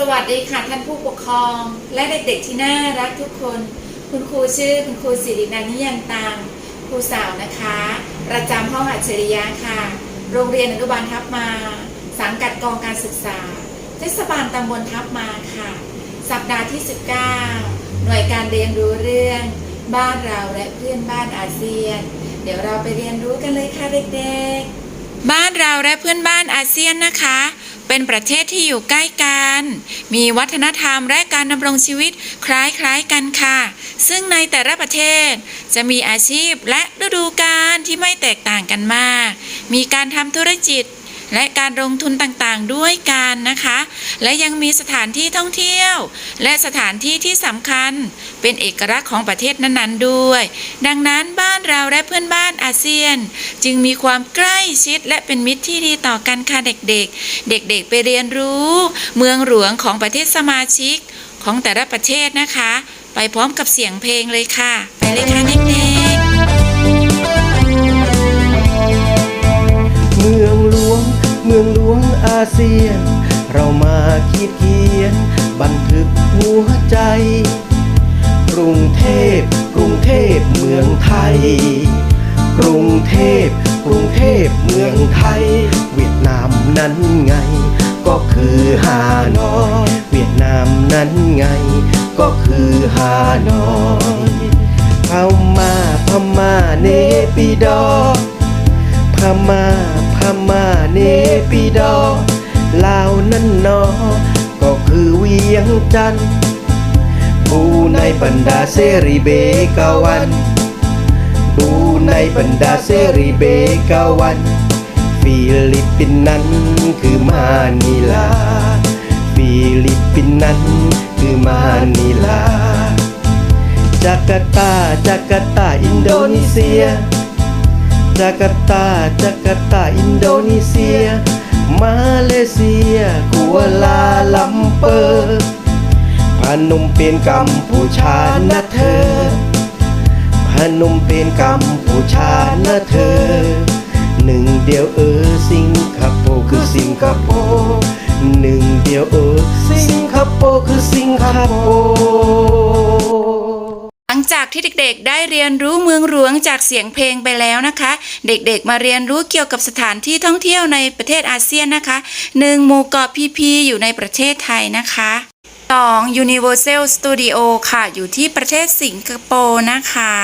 สวัสดีค่ะท่านผู้ปกครอง และเด็กๆที่น่ารักทุกคน คุณครูชื่อคุณครูสิรินันนิยันตังครูสาวนะคะ ประจำห้องอัจฉริยะค่ะ โรงเรียนอนุบาลทับมา สังกัดกองการศึกษา เทศบาลตำบลทับมาค่ะ สัปดาห์ที่ 19 หน่วยการเรียนรู้เรื่อง บ้านเราและเพื่อนบ้านอาเซียน เดี๋ยวเราไปเรียนรู้กันเลยค่ะเด็กๆ บ้านเราและเพื่อนบ้านอาเซียนนะคะ เป็นประเทศที่อยู่ใกล้กัน มีวัฒนธรรมและการดำรงชีวิตคล้ายๆกันค่ะ ซึ่งในแต่ละประเทศจะมีอาชีพและฤดูกาลที่ไม่แตกต่างกันมาก มีการทำธุรกิจ และการลงทุนต่างๆด้วยกันนะคะ และยังมีสถานที่ท่องเที่ยว และสถานที่ที่สำคัญ เป็นเอกลักษณ์ของประเทศนั้นๆด้วย ดังนั้นบ้านเราและเพื่อนบ้านอาเซียน จึงมีความใกล้ชิดและเป็นมิตรที่ดีต่อกันค่ะเด็กๆ เด็กๆไปเรียนรู้ เมืองหลวงของประเทศสมาชิกของแต่ละประเทศนะคะ ไปพร้อมกับเสียงเพลงเลยค่ะ ไปเลยค่ะเด็กๆ เขียน บันทึกหัวใจ กรุงเทพ กรุงเทพเมืองไทย กรุงเทพ กรุงเทพเมืองไทย เวียดนามนั้นไง ก็คือฮานอย เวียดนามนั้นไง ก็คือฮานอยพม่าพม่าเนปิดอพม่าพม่าเนปิดอลาวนั่นนอ ยงจันทร์บูในบรรดาเสรีเบกาวันบูในบรรดาเสรีเบกาวันฟิลิปปินส์นั้นคือมานิลา ฟิลิปปินส์นั้นคือมานิลา จาการ์ตา จาการ์ตา อินโดนีเซีย จาการ์ตา จาการ์ตา อินโดนีเซีย มาเลเซีย กัวลาลัมเปอร์พนมเปญกัมพูชานะเธอพนมเปญกัมพูชานะเธอ หนึ่งเดียวเออสิงคโปร์คือสิงคโปร์หนึ่งเดียวเออสิงคโปร์คือสิงคโปร์ จากที่เด็กๆ ได้เรียนรู้เมืองหลวงจากเสียงเพลงไปแล้วนะคะ เด็กๆ มาเรียนรู้เกี่ยวกับสถานที่ท่องเที่ยวในประเทศอาเซียนนะคะหนึ่งหมู่เกาะพีพีอยู่ในประเทศไทยนะคะ 2. Universal Studio ค่ะ อยู่ที่ประเทศสิงคโปร์นะคะ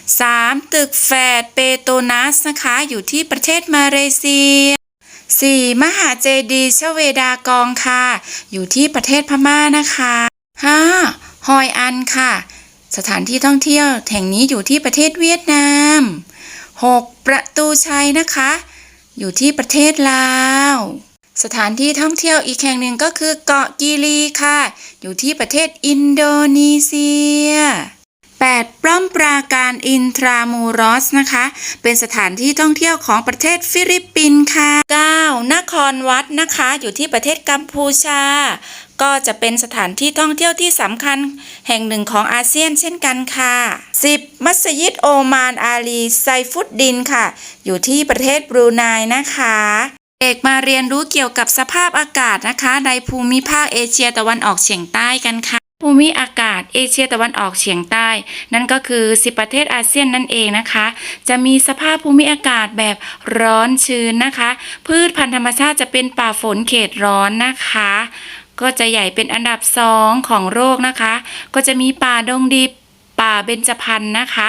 3. ตึกแฟดเปโตนัสนะคะ อยู่ที่ประเทศมาเลเซีย 4. มหาเจดีย์ชเวดากองค่ะ อยู่ที่ประเทศพม่านะคะ 5. ฮอยอันค่ะ สถานที่ท่องเที่ยวแห่งนี้อยู่ที่ประเทศเวียดนาม 6. ประตูชัยนะคะ อยู่ที่ประเทศลาว สถานที่ท่องเที่ยวอีกแห่งหนึ่งก็คือเกาะกีรีค่ะ อยู่ที่ประเทศอินโดนีเซีย 8. ปล้อมปราการอินทรามูรอสนะคะ เป็นสถานที่ท่องเที่ยวของประเทศฟิลิปปินส์ค่ะ 9. นครวัดนะคะ อยู่ที่ประเทศกัมพูชา ก็จะเป็นสถานที่ท่องเที่ยวที่สำคัญแห่งหนึ่งของอาเซียนเช่นกันค่ะ 10. มัสยิดโอมานอาลีไซฟุดดินค่ะ อยู่ที่ประเทศบรูไนนะคะเอกมาเรียนรู้เกี่ยวกับสภาพอากาศนะคะ ในภูมิภาคเอเชียตะวันออกเฉียงใต้กันค่ะ ภูมิอากาศเอเชียตะวันออกเฉียงใต้ นั่นก็คือ 10 ประเทศอาเซียนนั่นเองนะคะ จะมีสภาพภูมิอากาศแบบร้อนชื้นนะคะ พืชพันธุ์ธรรมชาติจะเป็นป่าฝนเขตร้อนนะคะ ก็จะใหญ่เป็นอันดับสองของโลกนะคะ ก็จะมีป่าดงดิบป่าเบญจพรรณนะคะ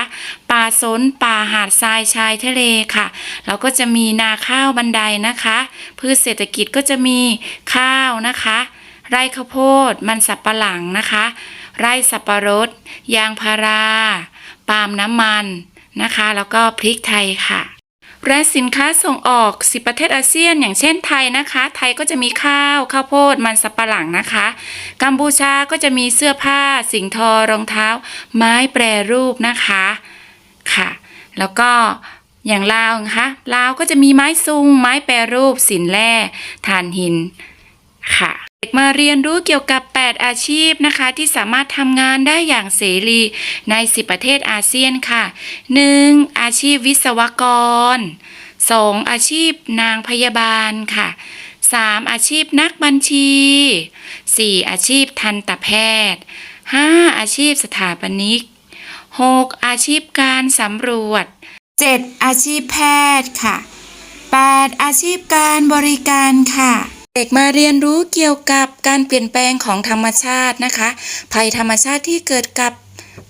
ป่าสนป่าหาดทรายชายทะเลค่ะ แล้วก็จะมีนาข้าวบันไดนะคะ พืชเศรษฐกิจก็จะมีข้าวนะคะ ไร่ข้าวโพด มันสับปะหลังนะคะ ไร่สับปะรด ยางพารา ปาล์มน้ำมันนะคะ แล้วก็พริกไทยค่ะ และสินค้าส่งออก 10 ประเทศอาเซียน อย่างเช่นไทยนะคะ ไทยก็จะมีข้าว ข้าวโพด มันสับปะหลังนะคะ กัมพูชาก็จะมีเสื้อผ้า สิงทอ รองเท้า ไม้แปรรูปนะคะ ค่ะ แล้วก็อย่างลาวนะคะลาวก็จะมีไม้ซุง ไม้แปรรูป สินแร่ถ่านหิน ค่ะ เด็กมาเรียนรู้เกี่ยวกับ 8 อาชีพนะคะ ที่สามารถทำงานได้อย่างเสรีใน 10 ประเทศอาเซียนค่ะ 1. อาชีพวิศวกร 2. อาชีพนางพยาบาลค่ะ 3. อาชีพนักบัญชี 4. อาชีพทันตแพทย์ 5. อาชีพสถาปนิก 6. อาชีพการสำรวจ 7. อาชีพแพทย์ค่ะ 8. อาชีพการบริการค่ะ เด็กมาเรียนรู้เกี่ยวกับการเปลี่ยนแปลงของธรรมชาตินะคะ ภัยธรรมชาติที่เกิดกับ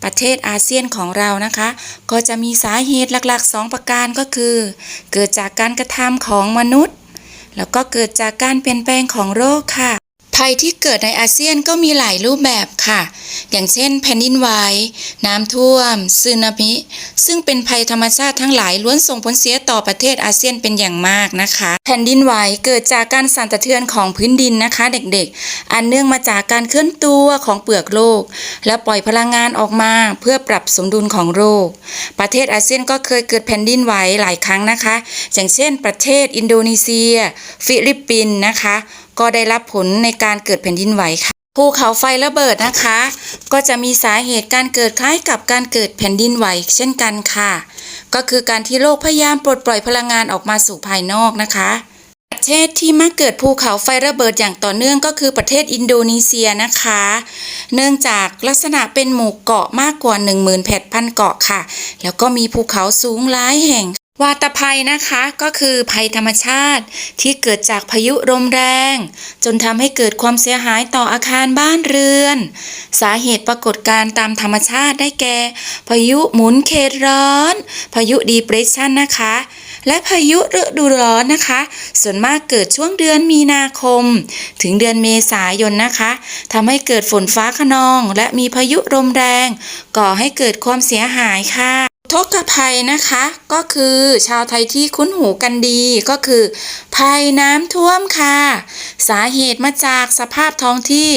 ประเทศอาเซียนของเรานะคะ ก็จะมีสาเหตุหลักๆ 2 ประการก็คือ เกิดจากการกระทำของมนุษย์ แล้วก็เกิดจากการเปลี่ยนแปลงของโรคค่ะ ภัยที่เกิดในอาเซียนก็มีหลายรูปแบบค่ะ อย่างเช่น แผ่นดินไหว น้ำท่วมสึนามิ ซึ่งเป็นภัยธรรมชาติทั้งหลายล้วนส่งผลเสียต่อประเทศอาเซียนเป็นอย่างมากนะคะ แผ่นดินไหวเกิดจากการสั่นสะเทือนของพื้นดินนะคะ เด็กๆ อันเนื่องมาจากการเคลื่อนตัวของเปลือกโลก และปล่อยพลังงานออกมาเพื่อปรับสมดุลของโลก ประเทศอาเซียนก็เคยเกิดแผ่นดินไหวหลายครั้งนะคะ อย่างเช่น ประเทศอินโดนีเซีย ฟิลิปปินส์นะคะ ก็ได้รับผลในการเกิดแผ่นดินไหวค่ะภูเขาไฟระเบิดนะคะ ก็จะมีสาเหตุการเกิดคล้ายกับการเกิดแผ่นดินไหวเช่นกันค่ะ ก็คือการที่โลกพยายามปลดปล่อยพลังงานออกมาสู่ภายนอกนะคะประเทศที่มักเกิดภูเขาไฟระเบิดอย่างต่อเนื่องก็คือประเทศอินโดนีเซียนะคะ เนื่องจากลักษณะเป็นหมู่เกาะมากกว่า18,000เกาะค่ะ แล้วก็มีภูเขาสูงหลายแห่ง วาตภัยนะคะก็คือภัยธรรมชาติที่เกิดจากพายุลมแรง จนทำให้เกิดความเสียหายต่ออาคารบ้านเรือน สาเหตุปรากฏการตามธรรมชาติได้แก่ พายุหมุนเขตร้อน พายุดีเพรสชันนะคะ และพายุฤดูร้อนนะคะ ส่วนมากเกิดช่วงเดือนมีนาคม ถึงเดือนเมษายนนะคะทำให้เกิดฝนฟ้าขนอง และมีพายุลมแรง ก่อให้เกิดความเสียหายค่ะ ทกภัยนะคะก็คือชาวไทยที่คุ้นหูกันดีก็คือ ภัยน้ำท่วมค่ะ สาเหตุมาจากสภาพท้องที่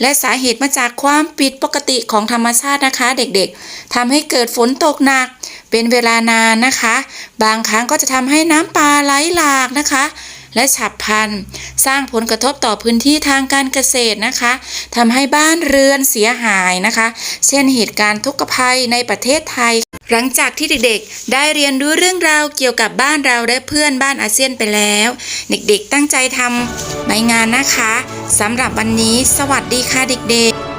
และสาเหตุมาจากความผิดปกติของธรรมชาตินะคะ เด็กๆทำให้เกิดฝนตกหนัก เป็นเวลานานนะคะ บางครั้งก็จะทำให้น้ำป่าไหลหลากนะคะ และฉับพลัน สร้างผลกระทบต่อพื้นที่ทางการเกษตรนะคะทำให้บ้านเรือนเสียหายนะคะ เช่นเหตุการณ์ทุกขภัยในประเทศไทย หลังจากที่เด็กๆ ได้เรียนรู้เรื่องราวเกี่ยวกับบ้านเราและเพื่อนบ้านอาเซียนไปแล้ว เด็กๆตั้งใจทำใบงานนะคะสำหรับวันนี้ สวัสดีค่ะเด็กๆ